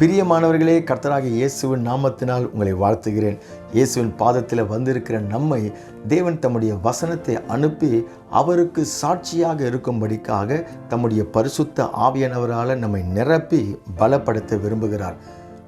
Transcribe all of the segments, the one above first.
பிரியமானவர்களே கர்த்தராக இயேசுவின் நாமத்தினால் உங்களை வாழ்த்துகிறேன். இயேசுவின் பாதத்தில் வந்திருக்கிற நம்மை தேவன் தம்முடைய வசனத்தை அனுப்பி அவருக்கு சாட்சியாக இருக்கும்படிக்காக தம்முடைய பரிசுத்த ஆவியானவரால் நம்மை நிரப்பி பலப்படுத்த விரும்புகிறார்.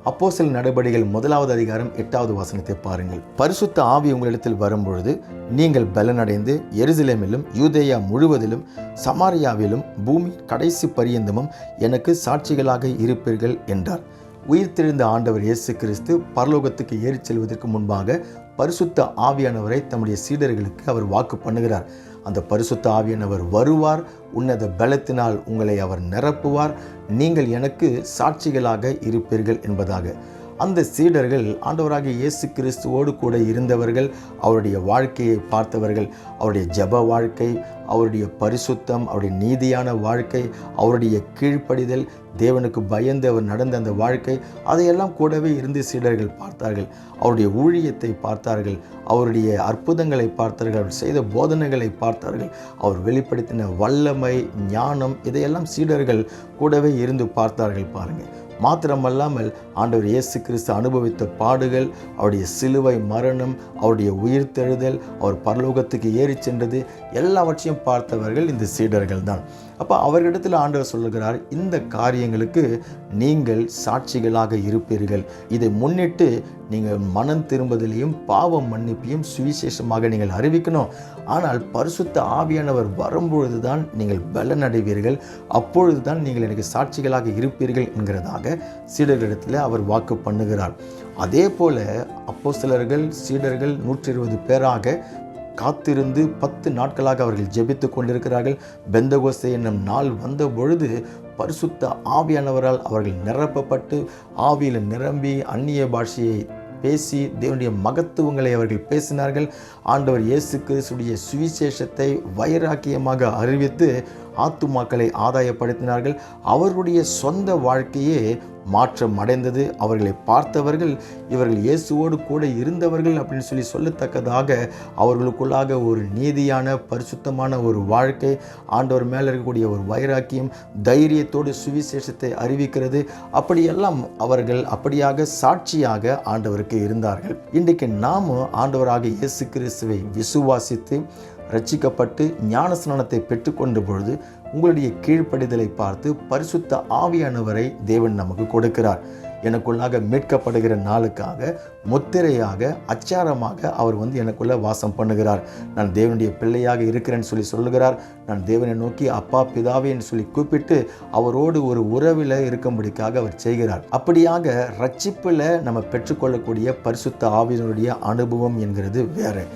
அப்போஸ்தலர் நடபடிகள் முதலாவது அதிகாரம் எட்டாவது வசனத்தை பாருங்கள். பரிசுத்த ஆவி உங்களிடத்தில் வரும்பொழுது நீங்கள் பலனடைந்து எருசலேமிலும் யூதேயா முழுவதிலும் சமாரியாவிலும் பூமி கடைசி பரியந்தமும் எனக்கு சாட்சிகளாக இருப்பீர்கள் என்றார். உயிர்த்தெழுந்த ஆண்டவர் இயேசு கிறிஸ்து பரலோகத்துக்கு ஏறிச் செல்வதற்கு முன்பாக பரிசுத்த ஆவியானவரை தம்முடைய சீடர்களுக்கு அவர் வாக்கு பண்ணுகிறார். அந்த பரிசுத்த ஆவியானவர் வருவார் உன்னத பலத்தினால் உங்களை அவர் நிரப்புவார் நீங்கள் எனக்கு சாட்சிகளாக இருப்பீர்கள் என்பதாக. அந்த சீடர்கள் ஆண்டவராகிய இயேசு கிறிஸ்துவோடு கூட இருந்தவர்கள் அவருடைய வாழ்க்கையை பார்த்தவர்கள் அவருடைய ஜெப வாழ்க்கை அவருடைய பரிசுத்தம் அவருடைய நீதியான வாழ்க்கை அவருடைய கீழ்ப்படிதல் தேவனுக்கு பயந்து அவர் நடந்த அந்த வாழ்க்கை அதையெல்லாம் கூடவே இருந்து சீடர்கள் பார்த்தார்கள். அவருடைய ஊழியத்தை பார்த்தார்கள். அவருடைய அற்புதங்களை பார்த்தார்கள். அவர் செய்த போதனைகளை பார்த்தார்கள். அவர் வெளிப்படுத்தின வல்லமை ஞானம் இதையெல்லாம் சீடர்கள் கூடவே இருந்து பார்த்தார்கள் பாருங்கள் மாத்திரமல்லாமல் ஆண்டவர் இயேசு கிறிஸ்து அனுபவித்த பாடுகள் அவருடைய சிலுவை மரணம் அவருடைய உயிர்த்தெழுதல் அவர் பரலோகத்துக்கு ஏறி சென்றது எல்லாவற்றையும் பார்த்தவர்கள் இந்த சீடர்கள் தான் அப்போ அவர்களிடத்தில் ஆண்டவர் சொல்லுகிறார் இந்த காரியங்களுக்கு நீங்கள் சாட்சிகளாக இருப்பீர்கள். இதை முன்னிட்டு நீங்கள் மனம் திரும்புதலையும் பாவம் மன்னிப்பையும் சுவிசேஷமாக நீங்கள் அறிவிக்கணும். ஆனால் பரிசுத்த ஆவியானவர் வரும்பொழுது தான் நீங்கள் பலனடைவீர்கள். அப்பொழுது தான் நீங்கள் எனக்கு சாட்சிகளாக இருப்பீர்கள் என்கிறதாக சீடர்களிடத்தில் அவர் வாக்கு பண்ணுகிறார். அதே போல அப்போஸ்தலர்கள் சீடர்கள் நூற்றி இருபது பேராக காத்திருந்து பத்து நாட்களாக அவர்கள் ஜெபித்து கொண்டிருக்கிறார்கள். பெந்தகோசை என்னும் நாள் வந்த பொழுது பரிசுத்த ஆவியானவரால் அவர்கள் நிரப்பப்பட்டு ஆவியில் நிரம்பி அந்நிய பாஷையை பேசி தேவனுடைய மகத்துவங்களை அவர்கள் பேசினார்கள். ஆண்டவர் இயேசு கிறிஸ்துடைய சுவிசேஷத்தை வைராக்கியமாக அறிவித்து ஆத்துமாக்களை ஆதாயப்படுத்தினார்கள். அவர்களுடைய சொந்த வாழ்க்கையே மாற்றம் அடைந்தது. அவர்களை பார்த்தவர்கள் இவர்கள் இயேசுவோடு கூட இருந்தவர்கள் அப்படின்னு சொல்லி சொல்லத்தக்கதாக அவர்களுக்குள்ளாக ஒரு நீதியான பரிசுத்தமான ஒரு வாழ்க்கை ஆண்டவர் மேலே இருக்கக்கூடிய ஒரு வைராக்கியம் தைரியத்தோடு சுவிசேஷத்தை அறிவிக்கிறது. அப்படியெல்லாம் அவர்கள் அப்படியாக சாட்சியாக ஆண்டவருக்கு இருந்தார்கள். இன்றைக்கு நாமும் ஆண்டவராக இயேசு கிறிஸ்துவை விசுவாசித்து ரட்சிக்கப்பட்டு ஞானஸ்நானத்தை பெற்றுக்கொண்ட பொழுது உங்களுடைய கீழ்ப்படிதலை பார்த்து பரிசுத்த ஆவியானவரை தேவன் நமக்கு கொடுக்கிறார். எனக்குள்ளாக மீட்கப்படுகிற நாளுக்காக முத்திரையாக அச்சாரமாக அவர் வந்து எனக்குள்ளே வாசம் பண்ணுகிறார். நான் தேவனுடைய பிள்ளையாக இருக்கிறேன்னு சொல்லி சொல்லுகிறார். நான் தேவனை நோக்கி அப்பா பிதாவேன்னு சொல்லி கூப்பிட்டு அவரோடு ஒரு உறவில் இருக்கும்படிக்காக அவர் செய்கிறார். அப்படியாக ரட்சிப்பில் நம்ம பெற்றுக்கொள்ளக்கூடிய பரிசுத்த ஆவியினுடைய அனுபவம் என்கிறது வேறு.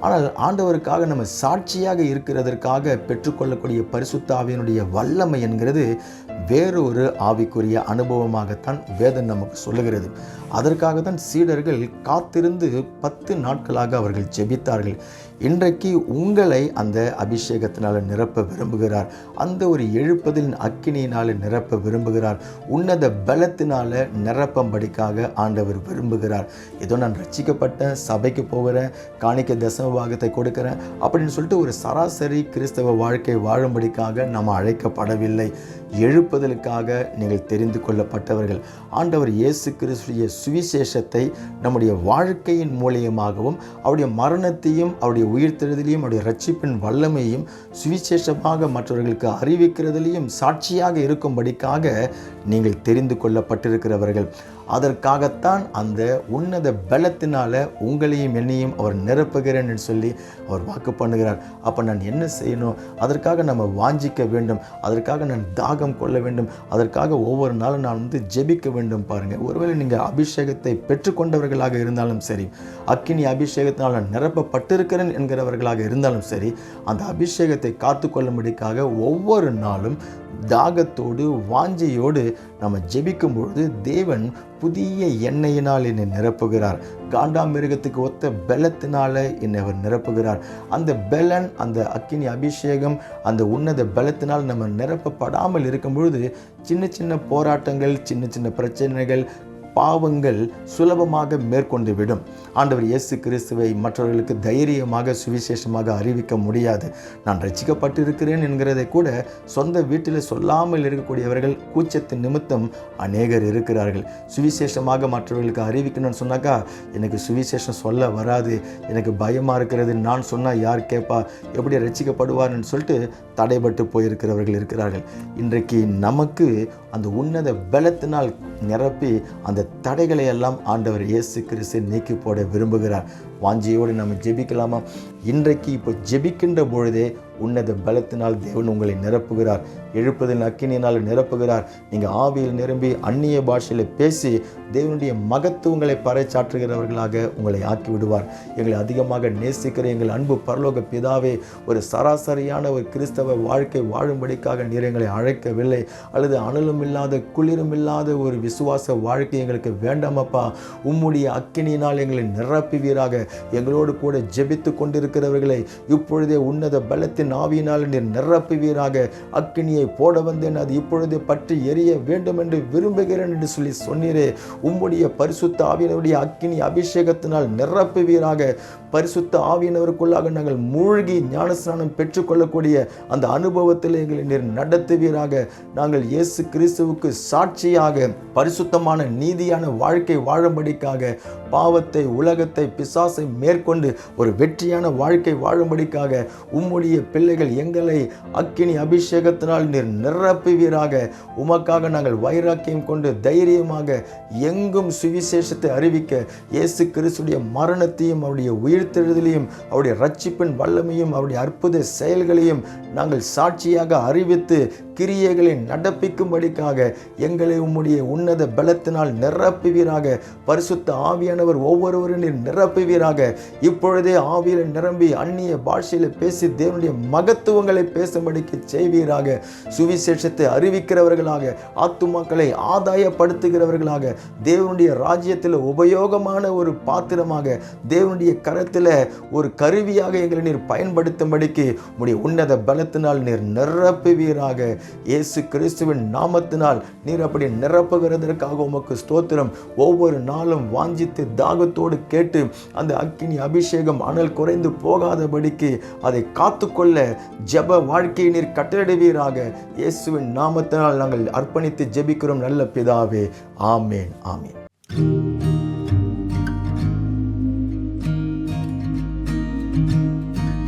ஆனால் ஆண்டவருக்காக நம்ம சாட்சியாக இருக்கிறதற்காக பெற்றுக்கொள்ளக்கூடிய பரிசுத்தாவியனுடைய வல்லமை என்கிறது வேறொரு ஆவிக்குரிய அனுபவமாகத்தான் வேதன் நமக்கு சொல்லுகிறது. அதற்காக தான் சீடர்கள் காத்திருந்து பத்து நாட்களாக அவர்கள் ஜெபித்தார்கள். இன்றைக்கு உங்களை அந்த அபிஷேகத்தினால் நிரப்ப விரும்புகிறார். அந்த ஒரு எழுப்பதின் அக்கினியினால் நிரப்ப விரும்புகிறார். உன்னத பலத்தினால நிரப்பம்படிக்காக ஆண்டவர் விரும்புகிறார். ஏதோ நான் ரட்சிக்கப்பட்டேன் சபைக்கு போகிறேன் காணிக்க தசம பாகத்தை கொடுக்குறேன் அப்படின்னு சொல்லிட்டு ஒரு சராசரி கிறிஸ்தவ வாழ்க்கை வாழும்படிக்காக நம்ம அழைக்கப்படவில்லை. எழுப்புதலுக்காக நீங்கள் தெரிந்து கொள்ளப்பட்டவர்கள். ஆண்டவர் இயேசு கிறிஸ்துடைய சுவிசேஷத்தை நம்முடைய வாழ்க்கையின் மூலியமாகவும் அவருடைய மரணத்தையும் அவருடைய உயிர்த்தெழுதலையும் அவருடைய ரட்சிப்பின் வல்லமையும் சுவிசேஷமாக மற்றவர்களுக்கு அறிவிக்கிறதிலையும் சாட்சியாக இருக்கும்படிக்காக நீங்கள் தெரிந்து கொள்ளப்பட்டிருக்கிறவர்கள். அதற்காகத்தான் அந்த உன்னத பலத்தினால உங்களையும் என்னையும் அவர் நிரப்புகிறேன்னு சொல்லி அவர் வாக்கு பண்ணுகிறார். அப்போ நான் என்ன செய்யணும்? அதற்காக நம்ம வாஞ்சிக்க வேண்டும். அதற்காக நான் தாகம் கொள்ள வேண்டும். அதற்காக ஒவ்வொரு நாளும் நான் வந்து ஜெபிக்க வேண்டும் பாருங்கள் ஒருவேளை நீங்கள் அபிஷேகத்தை பெற்றுக்கொண்டவர்களாக இருந்தாலும் சரி அக்கினி அபிஷேகத்தினால் நான் நிரப்பப்பட்டிருக்கிறேன் என்கிறவர்களாக இருந்தாலும் சரி அந்த அபிஷேகத்தை காத்து கொள்ளும்படிக்காக ஒவ்வொரு நாளும் தாகத்தோடு வாஞ்சையோடு நம்ம ஜெபிக்கும் பொழுது தேவன் புதிய எண்ணெயினால் என்னை நிரப்புகிறார். காண்டாமிருகத்துக்கு ஒத்த பலத்தினால என்னை அவர் நிரப்புகிறார். அந்த பலன் அந்த அக்கினி அபிஷேகம் அந்த உன்னத பலத்தினால் நம்ம நிரப்பப்படாமல் இருக்கும் பொழுது சின்ன சின்ன போராட்டங்கள் சின்ன சின்ன பிரச்சனைகள் பாவங்கள் சுலபமாக மேற்கொண்டு விடும் ஆண்டவர் இயேசு கிறிஸ்துவை மற்றவர்களுக்கு தைரியமாக சுவிசேஷமாக அறிவிக்க முடியாது. நான் ரசிக்கப்பட்டிருக்கிறேன் என்கிறதை கூட சொந்த வீட்டில் சொல்லாமல் இருக்கக்கூடியவர்கள் கூச்சத்தின் நிமித்தம் அநேகர் இருக்கிறார்கள். சுவிசேஷமாக மற்றவர்களுக்கு அறிவிக்கணும்னு சொன்னாக்கா எனக்கு சுவிசேஷம் சொல்ல வராது. எனக்கு பயமாக இருக்கிறது. நான் சொன்னால் யார் கேட்பா எப்படி ரசிக்கப்படுவார்னு சொல்லிட்டு தடைபட்டு போயிருக்கிறவர்கள் இருக்கிறார்கள். இன்றைக்கு நமக்கு அந்த உன்னத பலத்தினால் நிரப்பி அந்த தடைகளை எல்லாம் ஆண்டவர் இயேசு கிறிஸ்து நீக்கி போட விரும்புகிறார். வாஞ்சியோடு நம்ம ஜெபிக்கலாமா? இன்றைக்கு இப்போ ஜெபிக்கின்ற பொழுதே உன்னத பலத்தினால் தேவன் உங்களை நிரப்புகிறார். எழுப்பதின் அக்கினியினால் நிரப்புகிறார். நீங்கள் ஆவியில் நிரம்பி அந்நிய பாஷையில் பேசி தேவனுடைய மகத்துவங்களை பறைச்சாற்றுகிறவர்களாக உங்களை ஆக்கி விடுவார் எங்களை அதிகமாக நேசிக்கிற எங்கள் அன்பு பரலோக பிதாவே ஒரு சராசரியான ஒரு கிறிஸ்தவ வாழ்க்கை வாழும்படிக்காக நீர் எங்களை அழைக்கவில்லை. அல்லது அனலும் இல்லாத குளிரும் இல்லாத ஒரு விசுவாச வாழ்க்கை எங்களுக்கு வேண்டாமப்பா. உம்முடைய அக்கினியினால் எங்களை நிரப்புவீராக. எங்களோடு கூட ஜெபித்து கொண்டிருக்கிறவர்களை இப்பொழுதே உன்னத பலத்தின் ஆவியினால் நீர் நிரப்புவீராக. அக்கினியை போட வந்தேன் அது இப்பொழுதே பற்றி எரிய வேண்டும் என்று விரும்புகிறேன் என்று சொல்லி சொன்னீரே. உம்முடைய பரிசுத்த ஆவியினருடைய அக்கினி அபிஷேகத்தினால் நிரப்புவீராக. பரிசுத்த ஆவியினருக்குள்ளாக நாங்கள் மூழ்கி ஞானஸ்நானம் பெற்றுக்கொள்ளக்கூடிய அந்த அனுபவத்தில் எங்களை நீர் நடத்துவீராக. நாங்கள் இயேசு கிறிஸ்துவுக்கு சாட்சியாக பரிசுத்தமான நீதியான வாழ்க்கை வாழும்படிக்காக பாவத்தை உலகத்தை பிசாசை மேற்கொண்டு ஒரு வெற்றியான வாழ்க்கை வாழும்படிக்காக உம்முடைய பிள்ளைகள் எங்களை அக்கினி அபிஷேகத்தினால் நீர் நிரப்புவீராக. உமக்காக நாங்கள் வைராக்கியம் கொண்டு தைரியமாக எங்கும் சுவிசேஷத்தை அறிவிக்க இயேசு கிறிஸ்துடைய மரணத்தையும் அவருடைய உயிர்த்தெழுதலையும் அவருடைய ரட்சிப்பின் வல்லமையும் அவருடைய அற்புத செயல்களையும் நாங்கள் சாட்சியாக அறிவித்து கிரியைகளை நடப்பிக்கும்படிக்காக எங்களை உம்முடைய உன்னத பலத்தினால் நிரப்புவீராக. பரிசுத்த ஆவியானவர் ஒவ்வொருவரின் நிரப்புவீராக. இப்பொழுதே ஆவியில் நிரம்பி அந்நிய பாஷையில் பேசி தேவனுடைய மகத்துவங்களை பேசும்படிக்கு செய்வீராக. சுவிசேஷத்தை அறிவிக்கிறவர்களாக ஆத்துமாக்களை ஆதாயப்படுத்துகிறவர்களாக தேவனுடைய ராஜ்யத்தில் உபயோகமான ஒரு பாத்திரமாக தேவனுடைய கரத்தில் ஒரு கருவியாக எங்களை நீர் பயன்படுத்தும்படிக்கு உடைய உன்னத பலத்தினால் நீர் நிரப்புவீராக. இயேசு கிறிஸ்துவின் நாமத்தினால் நீர் அப்படி நிரப்புகிறதற்காக உமக்கு ஸ்தோத்திரம். ஒவ்வொரு நாளும் வாஞ்சித்து தாகத்தோடு கேட்டு அந்த அக்கினி அபிஷேகம் அனல் குறைந்து போகாதபடிக்கு அதை காத்துக்கொள்ள ஜெப வாழ்க்கையை நீர் கட்டளிடுவீராக இயேசுவின் நாமத்தினால் நாங்கள் அர்ப்பணித்து ஜெபிக்கிறோம் நல்ல பிதாவே. ஆமேன் ஆமேன்.